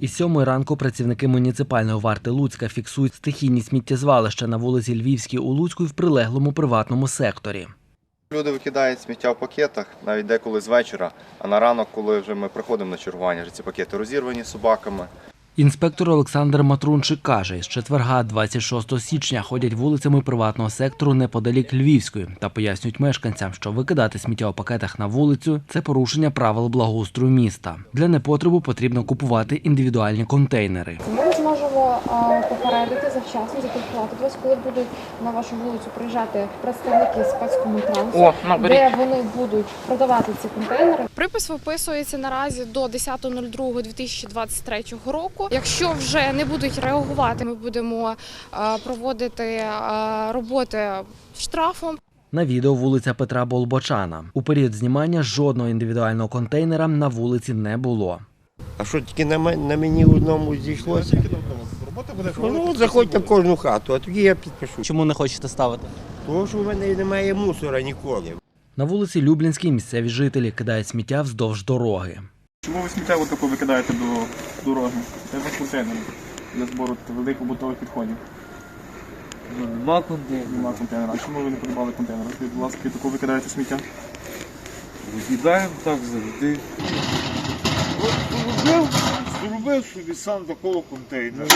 Із сьомої ранку працівники муніципальної варти Луцька фіксують стихійні сміттєзвалища на вулиці Львівській у Луцьку і в прилеглому приватному секторі. Люди викидають сміття в пакетах, навіть деколи з вечора, а на ранок, коли вже ми приходимо на чергування, вже ці пакети розірвані собаками. Інспектор Олександр Матрунчик каже, з четверга, 26 січня, ходять вулицями приватного сектору неподалік Львівської та пояснюють мешканцям, що викидати сміття у пакетах на вулицю це порушення правил благоустрою міста. Для непотребу потрібно купувати індивідуальні контейнери. Попередити завчасно, запропонувати до вас, коли будуть на вашу вулицю приїжджати представники спецкомунтрансу, де вони будуть продавати ці контейнери. Припис виписується наразі до 10.02.2023 року. Якщо вже не будуть реагувати, ми будемо е, проводити е, роботи штрафом. На відео вулиця Петра Болбочана. У період знімання жодного індивідуального контейнера на вулиці не було. А що тільки на, мен- на мені одному зійшлося? Ну, от заходьте в кожну хату, а тоді я підпишу. Чому не хочете ставити? Тому що в мене немає мусора ніколи. На вулиці Люблінській місцеві жителі кидають сміття вздовж дороги. Чому ви сміття отако викидаєте до дороги? Треба контейнери для збору великих побутових відходів. Нема контейнерів. Нема контейнера. А чому ви не придбали контейнер? Скажіть, будь ласка, і тако викидаєте сміття? Викидаємо так завжди. Зробив, собі сам такого контейнера.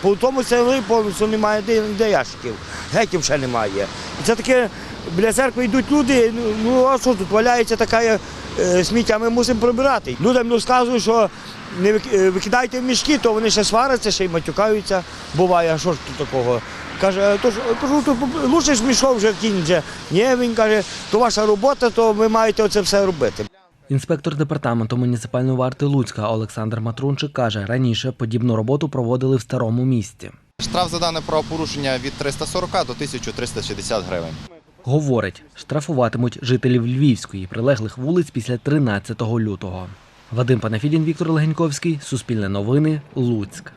По тому селі повністю немає де, де ящиків. Гетів ще немає. Це таке, біля церкви йдуть люди, ну, ну а що тут валяється така е, сміття, ми мусимо прибирати. Людям розказують, що не е, викидайте в мішки, то вони ще сваряться, ще й матюкаються. Буває, а що ж тут такого? Каже, то ж то лучше ж мішок вже кінь. Ні, він каже, то ваша робота, то ви маєте оце все робити. Інспектор департаменту муніципальної варти Луцька Олександр Матрунчик каже, раніше подібну роботу проводили в старому місті. Штраф за дане правопорушення від 340 до 1360 гривень. Говорить, штрафуватимуть жителів Львівської прилеглих вулиць після 13 лютого. Вадим Панафідін, Віктор Легеньковський, Суспільне новини, Луцьк.